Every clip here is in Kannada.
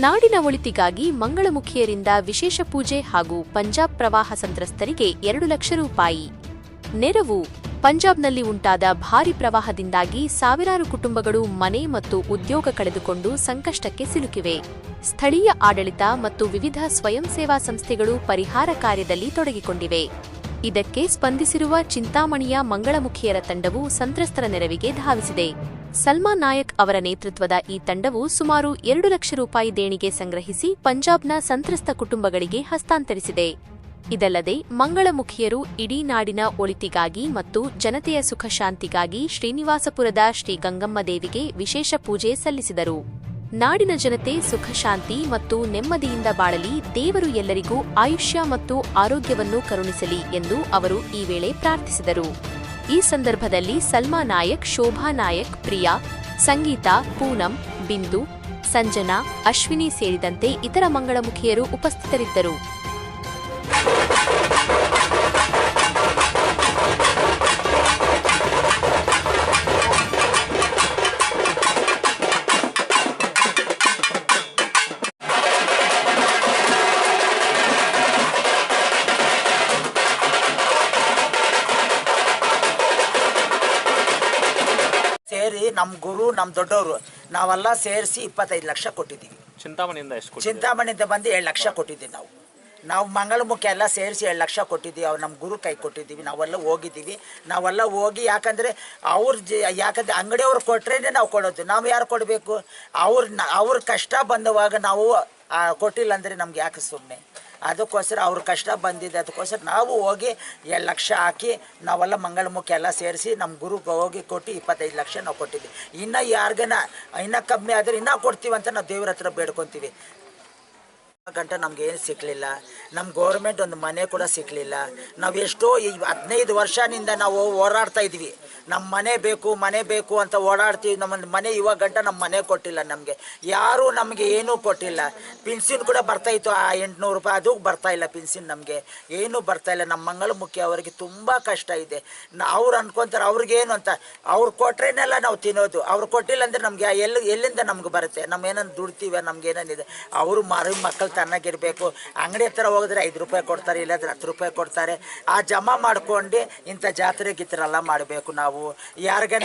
ನಾಡಿನ ಒಳಿತಿಗಾಗಿ ಮಂಗಳಮುಖಿಯರಿಂದ ವಿಶೇಷ ಪೂಜೆ ಹಾಗೂ ಪಂಜಾಬ್ ಪ್ರವಾಹ ಸಂತ್ರಸ್ತರಿಗೆ ಎರಡು ಲಕ್ಷ ರೂಪಾಯಿ. ನೆರವು. ಪಂಜಾಬ್ನಲ್ಲಿ ಉಂಟಾದ ಭಾರಿ ಪ್ರವಾಹದಿಂದಾಗಿ ಸಾವಿರಾರು ಕುಟುಂಬಗಳು ಮನೆ ಮತ್ತು ಉದ್ಯೋಗ ಕಳೆದುಕೊಂಡು ಸಂಕಷ್ಟಕ್ಕೆ ಸಿಲುಕಿವೆ. ಸ್ಥಳೀಯ ಆಡಳಿತ ಮತ್ತು ವಿವಿಧ ಸ್ವಯಂ ಸೇವಾ ಸಂಸ್ಥೆಗಳು ಪರಿಹಾರ ಕಾರ್ಯದಲ್ಲಿ ತೊಡಗಿಕೊಂಡಿವೆ. ಇದಕ್ಕೆ ಸ್ಪಂದಿಸಿರುವ ಚಿಂತಾಮಣಿಯ ಮಂಗಳಮುಖಿಯರ ತಂಡವು ಸಂತ್ರಸ್ತರ ನೆರವಿಗೆ ಧಾವಿಸಿದೆ. ಸಲ್ಮಾನ್ ನಾಯಕ್ ಅವರ ನೇತೃತ್ವದ ಈ ತಂಡವು ಸುಮಾರು ಎರಡು ಲಕ್ಷ ರೂಪಾಯಿ ದೇಣಿಗೆ ಸಂಗ್ರಹಿಸಿ ಪಂಜಾಬ್ನ ಸಂತ್ರಸ್ತ ಕುಟುಂಬಗಳಿಗೆ ಹಸ್ತಾಂತರಿಸಿದೆ. ಇದಲ್ಲದೆ ಮಂಗಳಮುಖಿಯರು ಇಡೀ ನಾಡಿನ ಒಳಿತಿಗಾಗಿ ಮತ್ತು ಜನತೆಯ ಸುಖಶಾಂತಿಗಾಗಿ ಶ್ರೀನಿವಾಸಪುರದ ಶ್ರೀ ಗಂಗಮ್ಮ ದೇವಿಗೆ ವಿಶೇಷ ಪೂಜೆ ಸಲ್ಲಿಸಿದರು. ನಾಡಿನ ಜನತೆ ಸುಖ, ಶಾಂತಿ ಮತ್ತು ನೆಮ್ಮದಿಯಿಂದ ಬಾಳಲಿ. ದೇವರು ಎಲ್ಲರಿಗೂ ಆಯುಷ್ಯ ಮತ್ತು ಆರೋಗ್ಯವನ್ನು ಕರುಣಿಸಲಿ ಎಂದು ಅವರು ಈ ವೇಳೆ ಪ್ರಾರ್ಥಿಸಿದರು. ಈ ಸಂದರ್ಭದಲ್ಲಿ ಸಲ್ಮಾ ನಾಯಕ್, ಶೋಭಾ ನಾಯಕ್, ಪ್ರಿಯಾ, ಸಂಗೀತಾ, ಪೂನಂ, ಬಿಂದು, ಸಂಜನಾ, ಅಶ್ವಿನಿ ಸೇರಿದಂತೆ ಇತರ ಮಂಗಳಮುಖಿಯರು ಉಪಸ್ಥಿತರಿದ್ದರು. ನಮ್ಮ ಗುರು ನಮ್ಮ ದೊಡ್ಡವರು ನಾವೆಲ್ಲ ಸೇರಿಸಿ ಇಪ್ಪತ್ತೈದು ಲಕ್ಷ ಕೊಟ್ಟಿದ್ದೀವಿ. ಚಿಂತಾಮಣಿಯಿಂದ ಎಷ್ಟು? ಚಿಂತಾಮಣಿಯಿಂದ ಬಂದು ಏಳು ಲಕ್ಷ ಕೊಟ್ಟಿದ್ದೀವಿ ನಾವು. ನಾವು ಮಂಗಳಮುಖಿ ಎಲ್ಲ ಸೇರಿಸಿ ಏಳು ಲಕ್ಷ ಕೊಟ್ಟಿದ್ದೀವಿ ಅವ್ರು ನಮ್ಮ ಗುರು ಕೈ ಕೊಟ್ಟಿದ್ದೀವಿ ನಾವೆಲ್ಲ ಹೋಗಿದ್ದೀವಿ. ನಾವೆಲ್ಲ ಹೋಗಿ ಯಾಕಂದರೆ ಅವ್ರ ಜ ಯಾಕಂದರೆ ಅಂಗಡಿಯವ್ರು ಕೊಟ್ರೇ ನಾವು ಕೊಡೋದು. ನಾವು ಯಾರು ಕೊಡಬೇಕು? ಅವ್ರ ಅವ್ರ ಕಷ್ಟ ಬಂದವಾಗ ನಾವು ಕೊಟ್ಟಿಲ್ಲ ಅಂದರೆ ನಮ್ಗೆ ಯಾಕೆ ಸುಮ್ಮನೆ ಅದಕ್ಕೋಸ್ಕರ ಅವ್ರ ಕಷ್ಟ ಬಂದಿದೆ. ಅದಕ್ಕೋಸ್ಕರ ನಾವು ಹೋಗಿ ಎರಡು ಲಕ್ಷ ಹಾಕಿ ನಾವೆಲ್ಲ ಮಂಗಳಮುಖಿ ಎಲ್ಲ ಸೇರಿಸಿ ನಮ್ಮ ಗುರುಗೆ ಹೋಗಿ ಕೊಟ್ಟು ಇಪ್ಪತ್ತೈದು ಲಕ್ಷ ನಾವು ಕೊಟ್ಟಿದ್ವಿ. ಇನ್ನೂ ಯಾರಿಗನ ಇನ್ನೂ ಕಮ್ಮಿ ಆದರೆ ಇನ್ನೂ ಕೊಡ್ತೀವಿ ಅಂತ ನಾವು ದೇವ್ರ ಹತ್ರ ಬೇಡ್ಕೊತೀವಿ. ಗಂಟೆ ನಮ್ಗೆ ಏನು ಸಿಕ್ಕಲಿಲ್ಲ ನಮ್ಮ ಗೌರ್ಮೆಂಟ್ ಒಂದು ಮನೆ ಕೂಡ ಸಿಕ್ಕಲಿಲ್ಲ ನಾವು ಎಷ್ಟೋ ಈ ಹದಿನೈದು ವರ್ಷದಿಂದ ನಾವು ಹೋರಾಡ್ತಾ ಇದ್ವಿ ನಮ್ಮ ಮನೆ ಬೇಕು ಮನೆ ಬೇಕು ಅಂತ ಓಡಾಡ್ತೀವಿ. ನಮ್ಮ ಮನೆ ಇವಾಗ ಗಂಟ ನಮ್ಮ ಮನೆ ಕೊಟ್ಟಿಲ್ಲ ನಮಗೆ. ಯಾರೂ ನಮಗೆ ಏನೂ ಕೊಟ್ಟಿಲ್ಲ. ಪಿನ್ಸಿನ್ ಕೂಡ ಬರ್ತಾ ಇತ್ತು. ಆ ಎಂಟುನೂರು ರೂಪಾಯಿ ಅದು ಬರ್ತಾ ಇಲ್ಲ ಪಿನ್ಸಿನ್ ನಮಗೆ. ಏನೂ ಇಲ್ಲ. ನಮ್ಮ ಮುಖ್ಯ ಅವರಿಗೆ ತುಂಬ ಕಷ್ಟ ಇದೆ. ಅವ್ರು ಅನ್ಕೊಂತಾರೆ, ಅವ್ರಿಗೇನು ಅಂತ. ಅವ್ರು ಕೊಟ್ರೇನೆಲ್ಲ ನಾವು ತಿನ್ನೋದು. ಅವ್ರು ಕೊಟ್ಟಿಲ್ಲ ಅಂದರೆ ನಮಗೆ ಎಲ್ಲಿ, ಎಲ್ಲಿಂದ ನಮ್ಗೆ ಬರುತ್ತೆ? ನಮ್ಮ ಏನನ್ನ ದುಡ್ತೀವಿ? ನಮ್ಗೆ ಏನೇನಿದೆ ಅವರು ಮರಿ ಮಕ್ಕಳು ತನ್ನಾಗಿರಬೇಕು ಅಂಗಡಿ ಹತ್ರ ಹೋಗಿದ್ರೆ ಐದು ರೂಪಾಯಿ ಕೊಡ್ತಾರೆ, ಇಲ್ಲಾಂದ್ರೆ ಹತ್ತು ರೂಪಾಯಿ ಕೊಡ್ತಾರೆ. ಆ ಜಮಾ ಮಾಡ್ಕೊಂಡು ಇಂಥ ಜಾತ್ರೆ ಗಿತ್ರೆಲ್ಲ ಮಾಡಬೇಕು ನಾವು. ಯಾರಿಗನ?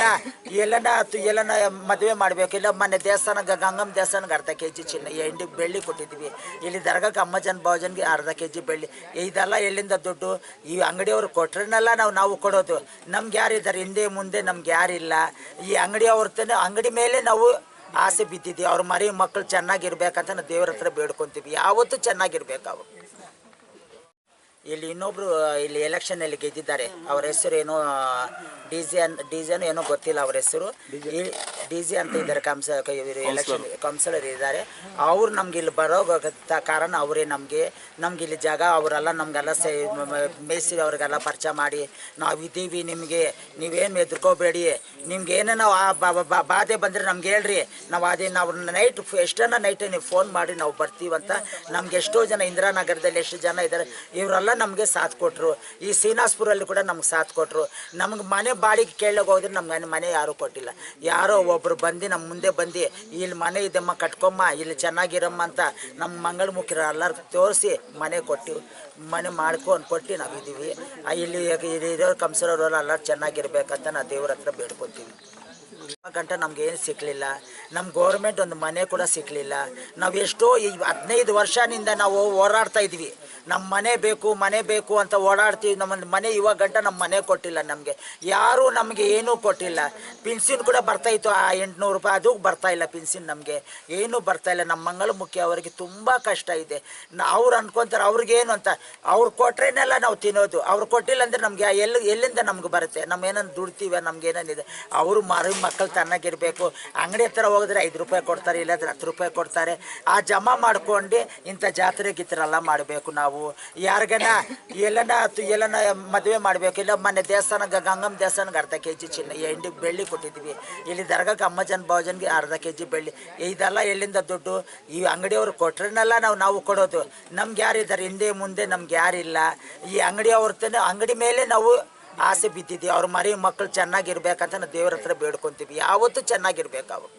ಎಲ್ಲನ ತು- ಎಲ್ಲನ ಮದುವೆ ಮಾಡಬೇಕು. ಇಲ್ಲ, ಮೊನ್ನೆ ದೇವಸ್ಥಾನ ಗಂಗಮ್ಮ ದೇವಸ್ಥಾನಕ್ಕೆ ಅರ್ಧ ಕೆ ಜಿ ಚಿನ್ನ ಎಂಡಿ ಬೆಳ್ಳಿ ಕೊಟ್ಟಿದ್ವಿ ಇಲ್ಲಿ ದರ್ಗಕ್ಕೆ ಅಮ್ಮಜನ್ ಭಾವಜನ್ಗೆ ಅರ್ಧ ಕೆ ಜಿ ಬೆಳ್ಳಿ. ಇದೆಲ್ಲ ಎಲ್ಲಿಂದ ದುಡ್ಡು? ಈ ಅಂಗಡಿಯವ್ರು ಕೊಟ್ರನ್ನೆಲ್ಲ ನಾವು ನಾವು ಕೊಡೋದು. ನಮ್ಗೆ ಯಾರಿದ್ದಾರೆ ಹಿಂದೆ, ಮುಂದೆ ನಮ್ಗೆ ಯಾರಿಲ್ಲ ಈ ಅಂಗಡಿಯವ್ರ ಅಂಗಡಿ ಮೇಲೆ ನಾವು ಆಸೆ ಬಿದ್ದಿದ್ದೀವಿ. ಅವ್ರ ಮರಿ ಮಕ್ಕಳು ಚೆನ್ನಾಗಿರ್ಬೇಕಂತ ನಾವು ದೇವ್ರ ಹತ್ರ ಬೇಡ್ಕೊತೀವಿ. ಯಾವತ್ತೂ ಚೆನ್ನಾಗಿರ್ಬೇಕು ಅವರು. ಇಲ್ಲಿ ಇನ್ನೊಬ್ರು ಇಲ್ಲಿ ಎಲೆಕ್ಷನ್ ಅಲ್ಲಿ ಗೆದ್ದಿದ್ದಾರೆ. ಅವ್ರ ಹೆಸರು ಏನೋ ಡಿಜೆ ಅನ್ ಏನೋ ಗೊತ್ತಿಲ್ಲ ಅವ್ರ ಹೆಸರು. ಡಿಜೆ ಅಂತ ಇದ್ದಾರೆ ಕಂಸ ಇವರು ಎಲೆಕ್ಷನ್ ಕೌನ್ಸಿಲರ್ ಇದ್ದಾರೆ. ಅವ್ರು ನಮ್ಗೆ ಇಲ್ಲಿ ಬರೋ ಕಾರಣ ಅವರೇ ನಮಗೆ ನಮ್ಗೆ ಇಲ್ಲಿ ಜಾಗ ಅವರೆಲ್ಲ ನಮಗೆಲ್ಲ ಸೇ ಅವ್ರಿಗೆಲ್ಲ ಪರಿಚಯ ಮಾಡಿ ನಾವು ಇದ್ದೀವಿ ನಿಮಗೆ ನೀವೇನು ಎದ್ಕೋಬೇಡಿ ನಿಮ್ಗೆ ಏನೇನೋ ಬಾಧೆ ಬಂದರೆ ನಮ್ಗೆ ಹೇಳ್ರಿ. ನಾವು ಅದೇ ನಾವು ನೈಟ್ ಎಷ್ಟನ್ನ ನೈಟ್ ನೀವು ಫೋನ್ ಮಾಡಿ ನಾವು ಬರ್ತೀವಂತ ನಮ್ಗೆ ಎಷ್ಟೋ ಜನ ಇಂದಿರಾನಗರದಲ್ಲಿ ಎಷ್ಟು ಜನ ಇದ್ದಾರೆ ಇವರೆಲ್ಲ ನಮಗೆ ಸಾಥ್ ಕೊಟ್ಟರು ಈ ಶ್ರೀನಾಸ್ಪುರಲ್ಲಿ ಕೂಡ ನಮ್ಗೆ ಸಾಥ್ ಕೊಟ್ಟರು ನಮ್ಗೆ ಮನೆ ಬಾಡಿಗೆ ಕೇಳೋಕೆ ಹೋದ್ರೆ ನಮ್ಗೆ ಮನೆ ಮನೆ ಯಾರೂ ಕೊಟ್ಟಿಲ್ಲ. ಯಾರೋ ಒಬ್ಬರು ಬಂದು ನಮ್ಮ ಮುಂದೆ ಬಂದು, ಇಲ್ಲಿ ಮನೆ ಇದೆಮ್ಮ, ಕಟ್ಕೊಮ್ಮ, ಇಲ್ಲಿ ಚೆನ್ನಾಗಿರಮ್ಮ ಅಂತ ನಮ್ಮ ಮಂಗಳಮುಖಿರ ಎಲ್ಲರೂ ತೋರಿಸಿ ಮನೆ ಕೊಟ್ಟು ಮನೆ ಮಾಡ್ಕೊಂಡು ಕೊಟ್ಟು ನಾವು ಇದ್ದೀವಿ ಇಲ್ಲಿ ಇಲ್ಲಿ ಇರೋರು ಎಲ್ಲರೂ ಎಲ್ಲ ಚೆನ್ನಾಗಿರ್ಬೇಕಂತ ನಾವು ದೇವ್ರ ಹತ್ರ ಬೇಡ್ಕೊತೀವಿ. ಗಂಟ ನಮ್ಗೆ ಏನು ಸಿಕ್ಕಲಿಲ್ಲ ನಮ್ಮ ಗೌರ್ಮೆಂಟ್ ಒಂದು ಮನೆ ಕೂಡ ಸಿಕ್ಕಲಿಲ್ಲ ನಾವು ಎಷ್ಟೋ ಈ ಹದಿನೈದು ವರ್ಷದಿಂದ ನಾವು ಹೋರಾಡ್ತಾ ಇದ್ವಿ ನಮ್ಮ ಮನೆ ಬೇಕು ಮನೆ ಬೇಕು ಅಂತ ಓಡಾಡ್ತೀವಿ ನಮ್ಮ ಮನೆ ಇವಾಗ ಗಂಟ ನಮ್ಮ ಮನೆ ಕೊಟ್ಟಿಲ್ಲ ನಮಗೆ. ಯಾರು ನಮಗೆ ಏನೂ ಕೊಟ್ಟಿಲ್ಲ. ಪಿನ್ಸಿನ್ ಕೂಡ ಬರ್ತಾ ಇತ್ತು, ಆ ಎಂಟುನೂರು ರೂಪಾಯಿ. ಅದು ಬರ್ತಾ ಇಲ್ಲ ಪಿನ್ಸಿನ್ ನಮಗೆ. ಏನೂ ಬರ್ತಾ ಇಲ್ಲ. ನಮ್ಮ ಮುಖ್ಯ ಅವರಿಗೆ ತುಂಬ ಕಷ್ಟ ಇದೆ. ಅವ್ರು ಅನ್ಕೊಂತಾರೆ ಅವ್ರಿಗೇನು ಅಂತ. ಅವ್ರು ಕೊಟ್ರೇನೆಲ್ಲ ನಾವು ತಿನ್ನೋದು. ಅವ್ರು ಕೊಟ್ಟಿಲ್ಲ ಅಂದರೆ ನಮಗೆ ಎಲ್ಲಿ ಎಲ್ಲಿಂದ ನಮ್ಗೆ ಬರುತ್ತೆ? ನಮ್ಮ ಏನನ್ನು ದುಡ್ತೀವಿ? ನಮ್ಗೆ ಏನೇನಿದೆ ಅವರು ಮರಿ, ಮಕ್ಕಳು ತನ್ನಾಗಿರಬೇಕು ಅಂಗಡಿ ಹತ್ರ ಹೋಗಿದ್ರೆ ಐದು ರೂಪಾಯಿ ಕೊಡ್ತಾರೆ, ಇಲ್ಲಾದ್ರೆ ಹತ್ತು ರೂಪಾಯಿ ಕೊಡ್ತಾರೆ. ಆ ಜಮಾ ಮಾಡ್ಕೊಂಡು ಇಂಥ ಜಾತ್ರೆ ಗೀತ್ರೆಲ್ಲ ಮಾಡಬೇಕು ನಾವು. ಯಾರಿಗನ ಎಲ್ಲನ ಎಲ್ಲನ ಮದುವೆ ಮಾಡಬೇಕು. ಇಲ್ಲ ಮೊನ್ನೆ ದೇವಸ್ಥಾನ ಗಂಗಮ್ಮ ದೇವಸ್ಥಾನಕ್ಕೆ ಅರ್ಧ ಕೆ ಜಿ ಚಿನ್ನ ಎಂಡಿ ಬೆಳ್ಳಿ ಕೊಟ್ಟಿದ್ವಿ. ಇಲ್ಲಿ ದರ್ಗಕ್ಕೆ ಅಮ್ಮಜನ್ ಭಾವಜನ್ಗೆ ಅರ್ಧ ಕೆ ಜಿ ಬೆಳ್ಳಿ. ಇದೆಲ್ಲ ಎಲ್ಲಿಂದ ದುಡ್ಡು? ಈ ಅಂಗಡಿಯವ್ರು ಕೊಟ್ರನ್ನೆಲ್ಲ ನಾವು ನಾವು ಕೊಡೋದು. ನಮ್ಗೆ ಯಾರಿದ್ದಾರೆ ಹಿಂದೆ, ಮುಂದೆ ನಮ್ಗೆ ಯಾರಿಲ್ಲ ಈ ಅಂಗಡಿಯವ್ರ ಅಂಗಡಿ ಮೇಲೆ ನಾವು ಆಸೆ ಬಿದ್ದಿದ್ದೀವಿ ಅವ್ರ ಮರಿ ಮಕ್ಕಳು ಚೆನ್ನಾಗಿರ್ಬೇಕಂತ ನಾವು ದೇವ್ರ ಹತ್ರ ಬೇಡ್ಕೊತೀವಿ. ಯಾವತ್ತೂ ಚೆನ್ನಾಗಿರ್ಬೇಕು ಅವರು.